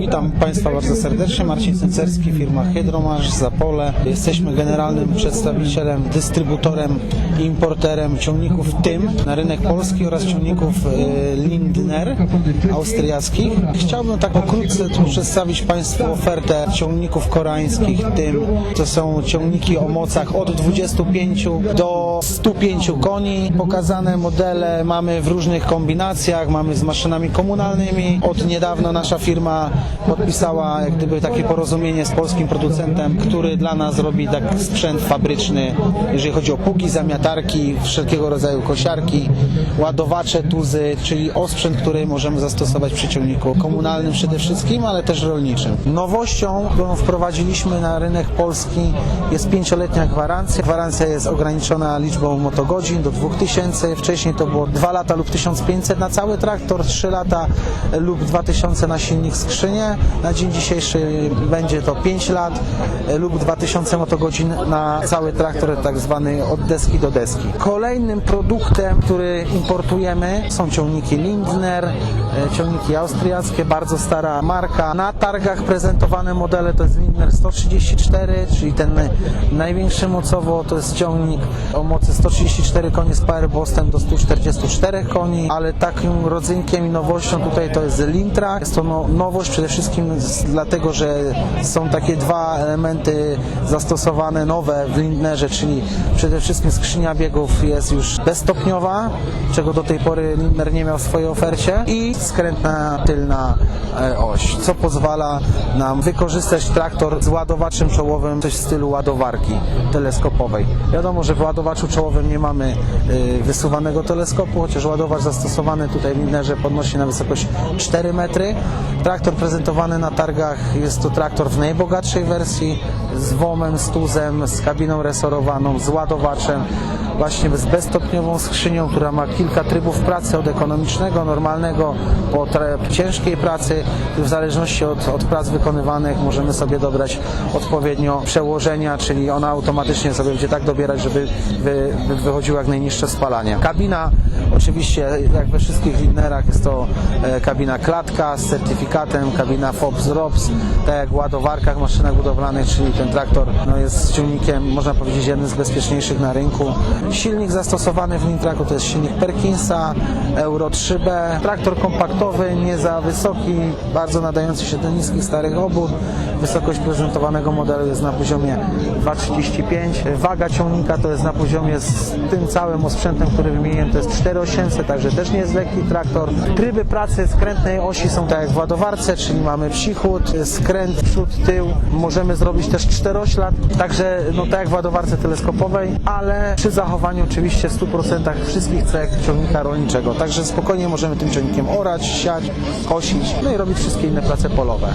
Witam Państwa bardzo serdecznie. Marcin Cencerski, firma Hydromasz, Zapole. Jesteśmy generalnym przedstawicielem, dystrybutorem importerem ciągników TYM na rynek polski oraz ciągników e, Lindner austriackich. Chciałbym tak pokrótce tu przedstawić Państwu ofertę ciągników koreańskich TYM. To są ciągniki o mocach od 25 do 105 koni. Pokazane modele mamy w różnych kombinacjach, mamy z maszynami komunalnymi. Od niedawno nasza firma podpisała jak gdyby takie porozumienie z polskim producentem, który dla nas robi tak sprzęt fabryczny, jeżeli chodzi o pługi, zamiatarki, wszelkiego rodzaju kosiarki, ładowacze, tuzy, czyli osprzęt, który możemy zastosować przy ciągniku komunalnym przede wszystkim, ale też rolniczym. Nowością, którą wprowadziliśmy na rynek polski jest pięcioletnia gwarancja. Gwarancja jest ograniczona liczbą motogodzin do 2000. Wcześniej to było 2 lata lub 1500 na cały traktor, 3 lata lub 2000 na silnik Na dzień dzisiejszy będzie to 5 lat lub 2000 motogodzin na cały traktor, tak zwany od deski do deski. Kolejnym produktem, który importujemy są ciągniki Lindner, e, ciągniki austriackie, bardzo stara marka. Na targach prezentowane modele to jest Lindner 134, czyli ten największy mocowo to jest ciągnik o mocy 134 koni z powerbostem do 144 koni, ale takim rodzynkiem i nowością tutaj to jest Lintra. Jest to no, nowość przede wszystkim z, dlatego, że są takie dwa elementy zastosowane nowe w Lindnerze, czyli przede wszystkim skrzynia biegów jest już bezstopniowa, czego do tej pory Lindner nie miał w swojej ofercie i skrętna tylna e, oś, co pozwala nam wykorzystać traktor z ładowaczem czołowym coś w stylu ładowarki teleskopowej. Wiadomo, że w ładowaczu czołowym nie mamy y, wysuwanego teleskopu, chociaż ładowacz zastosowany tutaj w Lindnerze podnosi na wysokość 4 metry. Traktor prezentowany na targach. Jest to traktor w najbogatszej wersji z WOM-em, z tuzem, z kabiną resorowaną, z ładowaczem, właśnie z bezstopniową skrzynią, która ma kilka trybów pracy od ekonomicznego, normalnego po ciężkiej pracy. W zależności od, od prac wykonywanych możemy sobie dobrać odpowiednio przełożenia, czyli ona automatycznie sobie będzie tak dobierać, żeby wy, wy, wychodziło jak najniższe spalanie. Kabina oczywiście jak we wszystkich Lindnerach jest to e, kabina klatka z certyfikatem, kabina FOBS ROPS, tak jak w ładowarkach, maszynach budowlanych, czyli ten traktor no, jest silnikiem, można powiedzieć, jednym z bezpieczniejszych na rynku. Silnik zastosowany w Lintraku to jest silnik Perkinsa Euro 3B. Traktor kompaktowy, nie za wysoki, bardzo nadający się do niskich, starych obór. Wysokość prezentowanego modelu jest na poziomie 2,35. Waga ciągnika to jest na poziomie z tym całym osprzętem, który wymieniłem, to jest 4,800, także też nie jest lekki traktor. Tryby pracy skrętnej osi są tak jak w ładowarce, czyli mamy psichód, skręt przód, tył. Możemy zrobić też czteroślad, także no tak jak w ładowarce teleskopowej, ale przy zachowaniu oczywiście w 100% wszystkich cech ciągnika rolniczego. Także spokojnie możemy tym ciągnikiem orać, siać, kosić, no i robić wszystkie inne prace polowe.